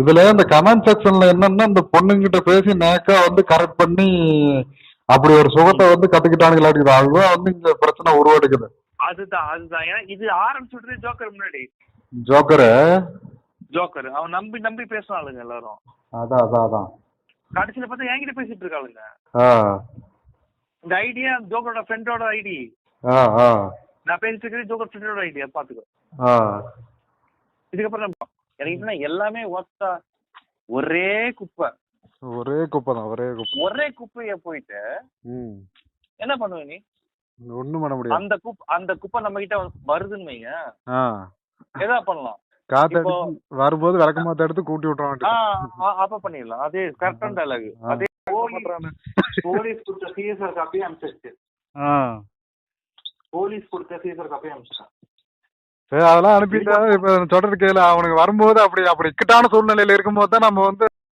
இதுல இந்த கமெண்ட் செக்ஷன்ல என்னன்னா இந்த பொண்ணுங்கிட்ட பேசி நேக்கா வந்து கரெக்ட் பண்ணி அப்படி ஒரு சுகத்தை வந்து கத்துக்கிட்டானுங்களாட்டுக்குது அதுதான் வந்து இங்க பிரச்சனை உருவெடுக்குது அதுதான் அதுதான். ஏன்னா இது ஆரம்பிச்சுட்டு ஜோக்கர் முன்னாடி. ஜோக்கரு? ஜோக்கர். அவன் நம்பி நம்பி பேசுனாளுங்க எல்லாரும். அதான் அதான் அதான். கடைசியில பார்த்தா என்கிட்ட பேசிட்டு இருக்காளுங்க. ஆ. இந்த ஐடியா ஜோக்கரோட ஃப்ரெண்டோட ஐடி. ஆ ஆ. நான் பேசிட்டு இருக்கிறது ஜோக்கர் ஃப்ரெண்டோட ஐடியா பாத்துக்கோ. ஆ. இதுக்கப்புறம் என்ன எல்லாமே ஒத்தா ஒரே குப்பை. ஒரே குப்பை தான் ஒரே குப்பை. ஒரே குப்பைய போயிட்டு என்ன பண்ணுவ நீ? ஒண்ணும் பண்ண முடியாது. அந்த குப்பை அந்த குப்பை நம்ம கிட்ட வருதுன்னு வைங்க. ஆ. எதா பண்ணலாம். இப்போ- வரும்போது விளக்கமாத்த எடுத்து கூட்டி ஆ, அப்ப பண்ணிடலாம். அதே கரெக்டான டைலாக் அதே போலீஸ் கொடுத்த சிஎஸ்ஆர் காப்பி அனுப்பிச்சிருச்சு ஆ. போலீஸ் கொடுத்த சிஎஸ்ஆர் காப்பி அனுப்பிச்சிட்டான் சரி அதெல்லாம் அனுப்பிட்டா இப்ப சொல்றது கேளு அவனுக்கு வரும்போது அப்படி அப்படி இக்கட்டான சூழ்நிலையில இருக்கும்போது தான் நம்ம வந்து